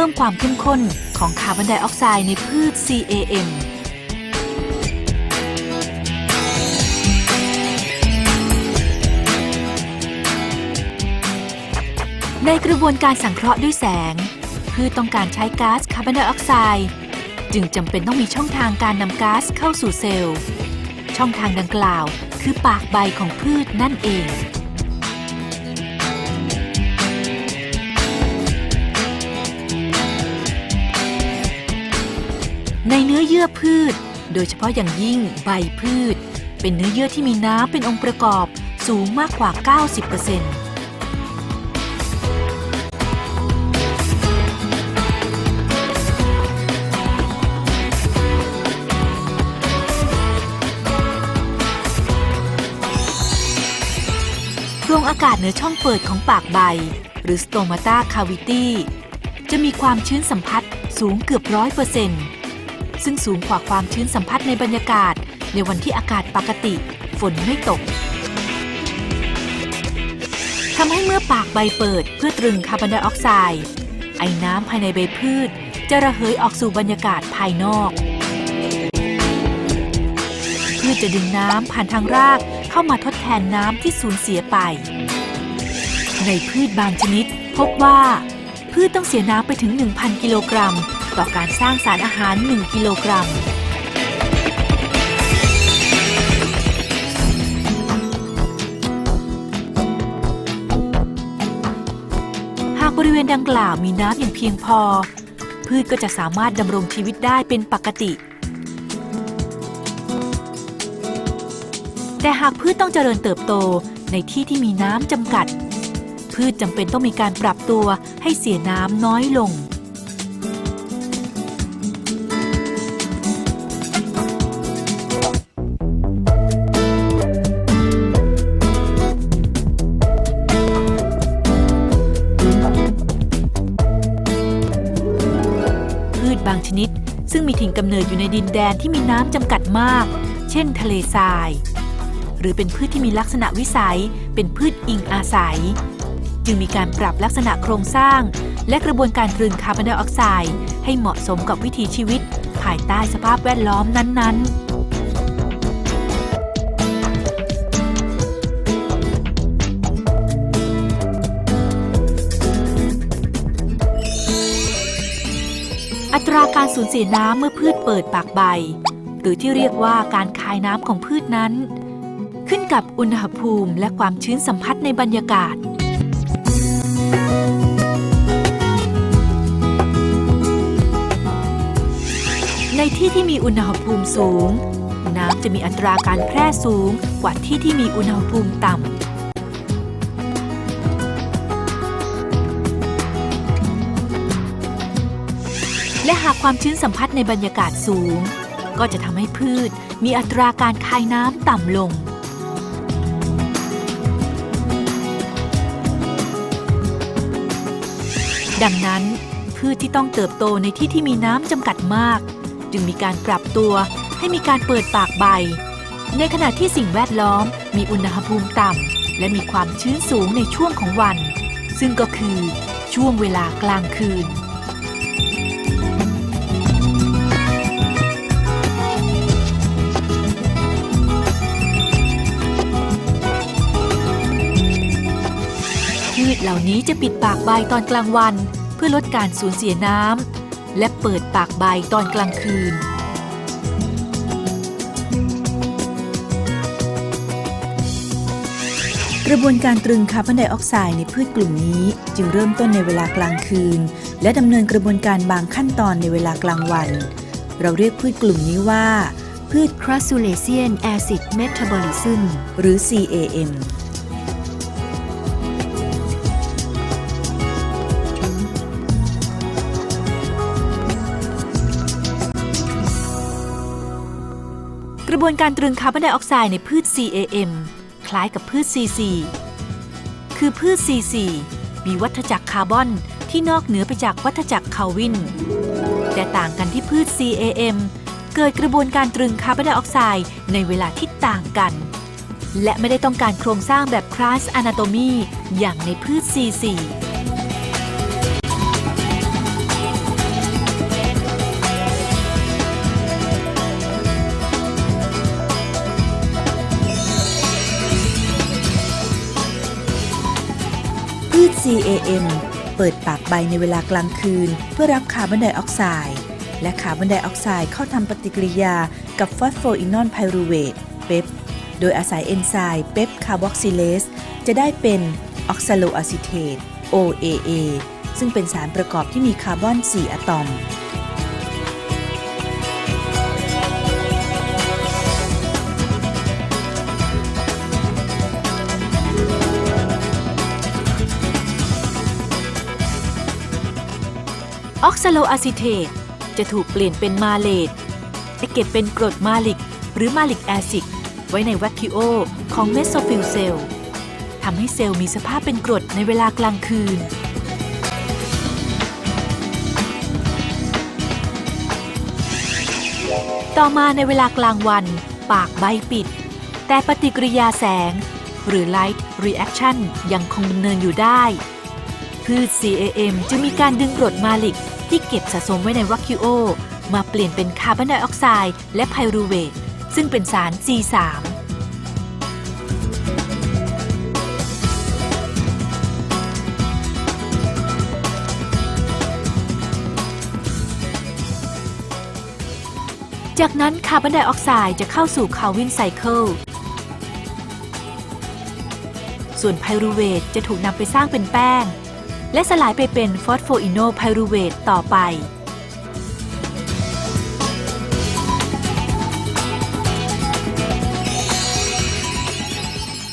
เพิ่มความเข้มข้นของคาร์บอนไดออกไซด์ในพืช CAM ในกระบวนการสังเคราะห์ด้วยแสง พืชต้องการใช้ก๊าซคาร์บอนไดออกไซด์จึงจำเป็นต้องมีช่องทางการนำก๊าซเข้าสู่เซลล์ ช่องทางดังกล่าวคือปากใบของพืชนั่นเอง ในเนื้อเยื่อพืช โดยเฉพาะอย่างยิ่งใบพืช เป็นเนื้อเยื่อที่มีน้ำเป็นองค์ประกอบสูงมากกว่า 90%โพรงอากาศเหนือช่องเปิดของปากใบ หรือ stomata cavity จะมีความชื้นสัมผัสสูงเกือบร้อยเปอร์เซ็นต์ ซึ่งสูงกว่าความชื้นสัมผัสในบรรยากาศ ในวันที่อากาศปกติ ฝนไม่ตกทำให้เมื่อปากใบเปิดเพื่อตรึงคาร์บอนไดออกไซด์ไอ้น้ำภายในใบพืช จะระเหยออกสู่บรรยากาศภายนอก พืชจะดึงน้ำผ่านทางรากเข้ามาทดแทนน้ำที่สูญเสียไป ในพืชบางชนิดพบว่า พืชต้องเสียน้ำไปถึง 1,000 กิโลกรัม ต่อการสร้างสารอาหาร 1 กิโลกรัม หากบริเวณดังกล่าวมีน้ำอย่างเพียงพอ พืชก็จะสามารถดำรงชีวิตได้เป็นปกติแต่หากพืชต้องเจริญเติบโตในที่ที่มีน้ำจำกัด พืชจำเป็นต้องมีการปรับตัวให้เสียน้ำน้อยลง ซึ่งมีถิ่นกำเนิดอยู่ในดินแดนที่มีน้ำจำกัดมาก เช่น ทะเลทราย หรือเป็นพืชที่มีลักษณะวิสัย เป็นพืชอิงอาศัย จึงมีการปรับลักษณะโครงสร้าง และกระบวนการตรึงคาร์บอนไดออกไซด์ให้เหมาะสมกับวิถีชีวิต ภายใต้สภาพแวดล้อมนั้นๆ ตราการสูญเสียน้ำเมื่อพืชเปิดปากใบ หรือที่เรียกว่าการคายน้ำของพืชนั้น ขึ้นกับอุณหภูมิและความชื้นสัมผัสในบรรยากาศในที่ที่มีอุณหภูมิสูง น้ำจะมีอัตราการแพร่สูงกว่าที่ที่มีอุณหภูมิต่ำ และหากความชื้นสัมผัสในบรรยากาศสูง ก็จะทำให้พืชมีอัตราการคายน้ำต่ำลง ดังนั้น พืชที่ต้องเติบโตในที่ที่มีน้ำจำกัดมาก จึงมีการปรับตัวให้มีการเปิดปากใบ ในขณะที่สิ่งแวดล้อมมีอุณหภูมิต่ำและมีความชื้นสูงในช่วงของวัน ซึ่งก็คือช่วงเวลากลางคืน พืชเหล่านี้จะปิดปากใบตอนกลางวัน เพื่อลดการสูญเสียน้ำและเปิดปากใบตอนกลางคืน กระบวนการตรึงคาร์บอนไดออกไซด์ในพืชกลุ่มนี้จึงเริ่มต้นในเวลากลางคืน และดำเนินกระบวนการบางขั้นตอนในเวลากลางวัน เราเรียกพืชกลุ่มนี้ว่าพืช Crassulacean Acid Metabolism หรือ CAM กระบวนการตรึงคาร์บอนไดออกไซด์ในพืช CAM คล้ายกับพืช CC คือพืช CC มีวัฏจักรคาร์บอนที่นอกเหนือไปจากวัฏจักรคาลวิน แต่ต่างกันที่พืช CAM เกิดกระบวนการตรึงคาร์บอนไดออกไซด์ในเวลาที่ต่างกัน และไม่ได้ต้องการโครงสร้างแบบคลาสอนาโตมีอย่างในพืช CC CAM เปิดปากใบในเวลากลางคืน เพื่อรับคาร์บอนไดออกไซด์และคาร์บอนไดออกไซด์เข้าทำปฏิกิริยากับฟอสโฟอินอนไพรูเวตเปปโดยอาศัยเอนไซม์เปปคาร์บอกซิเลสจะได้เป็นออกซาโลอะซิเทต OAA ซึ่งเป็นสารประกอบที่มีคาร์บอน 4 อะตอม ออกซาโลอะซิเทตจะถูกเปลี่ยนเป็นมาเลตและเก็บเป็นกรดมาลิก หรือมาลิกแอซิดไว้ในแวคคิโอของเมโซฟิลเซลล์ทำให้เซลล์มีสภาพเป็นกรดในเวลากลางคืน ต่อมาในเวลากลางวัน ปากใบปิด แต่ปฏิกิริยาแสง หรือ Light Reaction ยังคงดำเนินอยู่ได้ พืช CAM จะมีการดึงกรดมาลิกที่เก็บสะสมไว้ในวัคคิโอ มาเปลี่ยนเป็นคาร์บอนไดออกไซด์และไพรูเวตซึ่งเป็นสาร G3 จากนั้นคาร์บอนไดออกไซด์จะเข้าสู่คาลวินไซเคิล ส่วนไพรูเวตจะถูกนำไปสร้างเป็นแป้ง และสลายไปเป็นฟอสโฟอิโนไพรูเวตต่อไป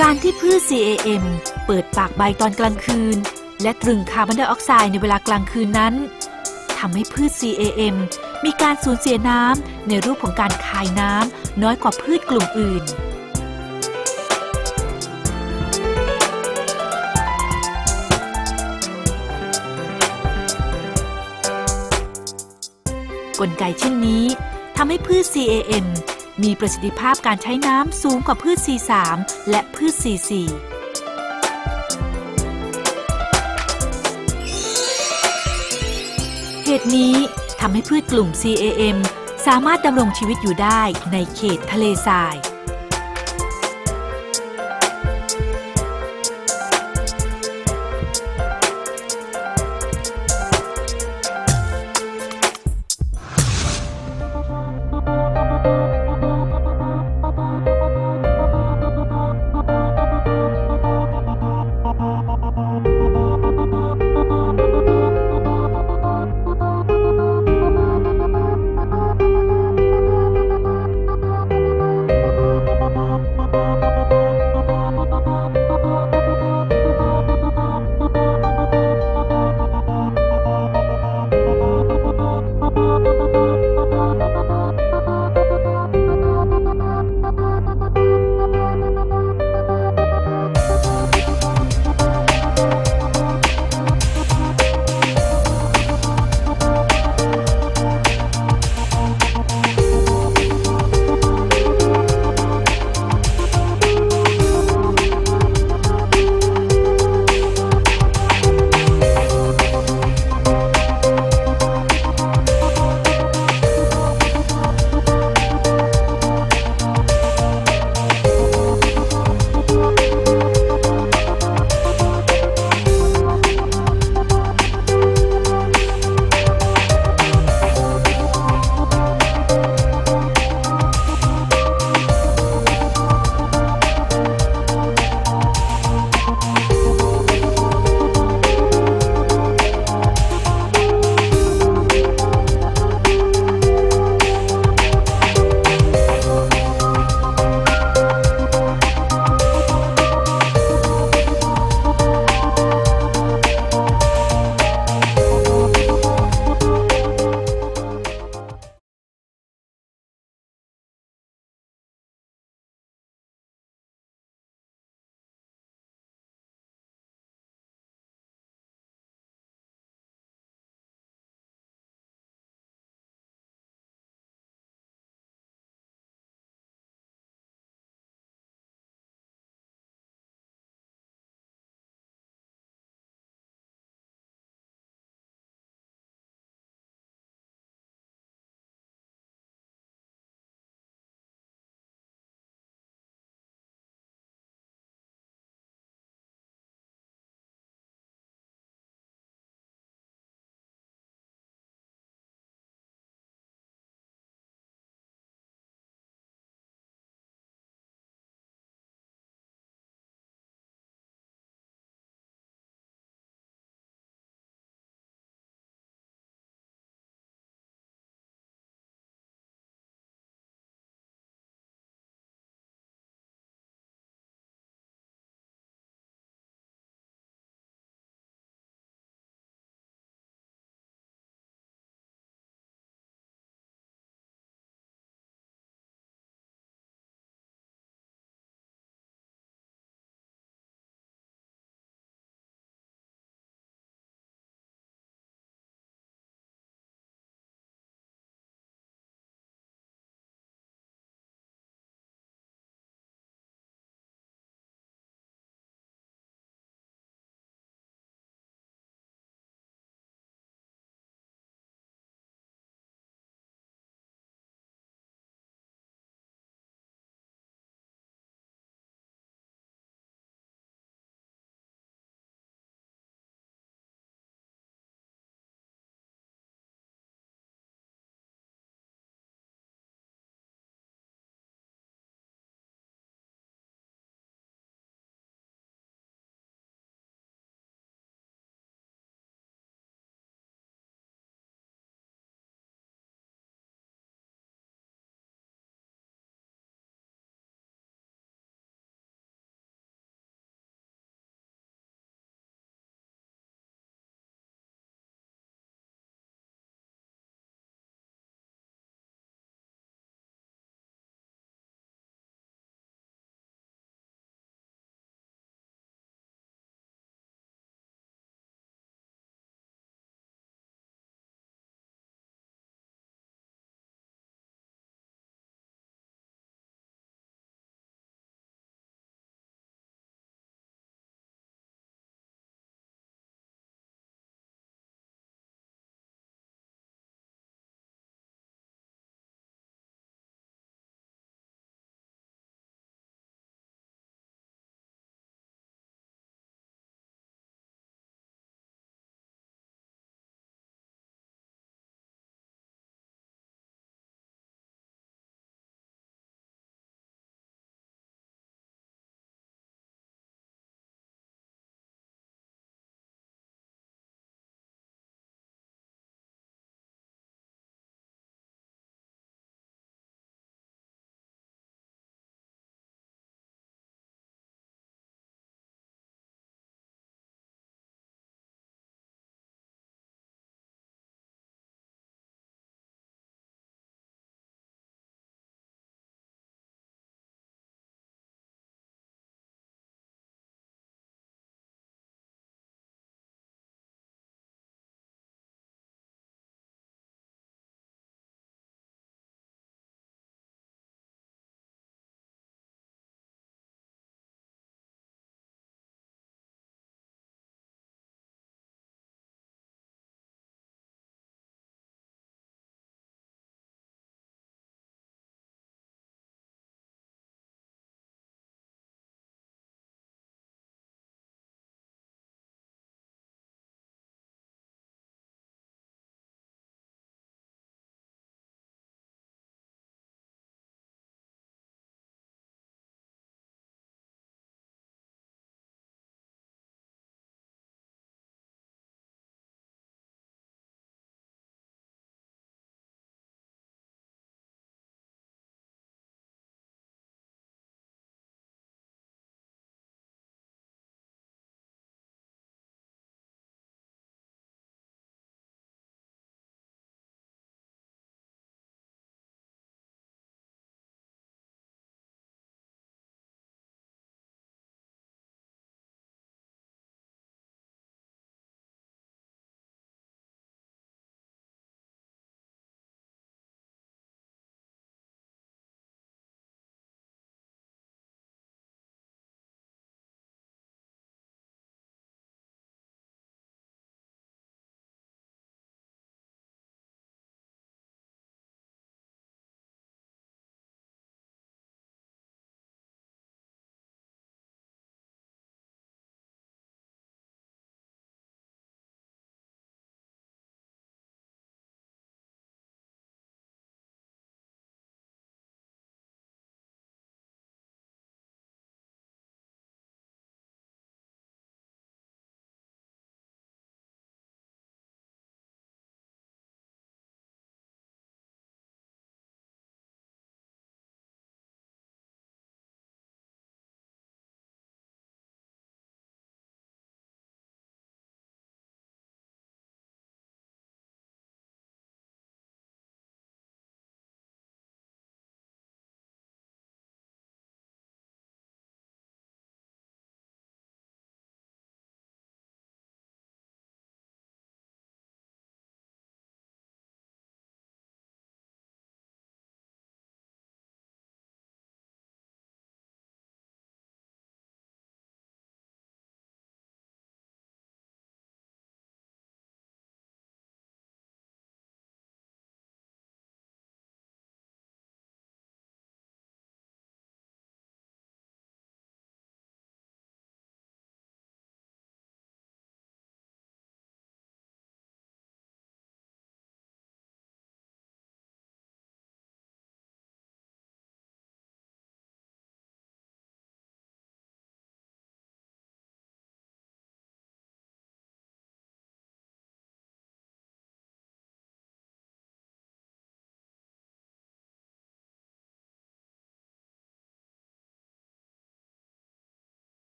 การที่พืช CAM เปิดปากใบตอนกลางคืน และตรึงคาร์บอนไดออกไซด์ในเวลากลางคืนนั้นทำให้พืช CAM มีการสูญเสียน้ำในรูปของการคายน้ำน้อยกว่าพืชกลุ่มอื่น กลไกเช่นนี้ทำให้พืช CAM มีประสิทธิภาพการใช้น้ำสูงกว่าพืช C3 และพืช C4 เหตุนี้ทำให้พืชกลุ่ม CAM สามารถดำรงชีวิตอยู่ได้ในเขตทะเลทราย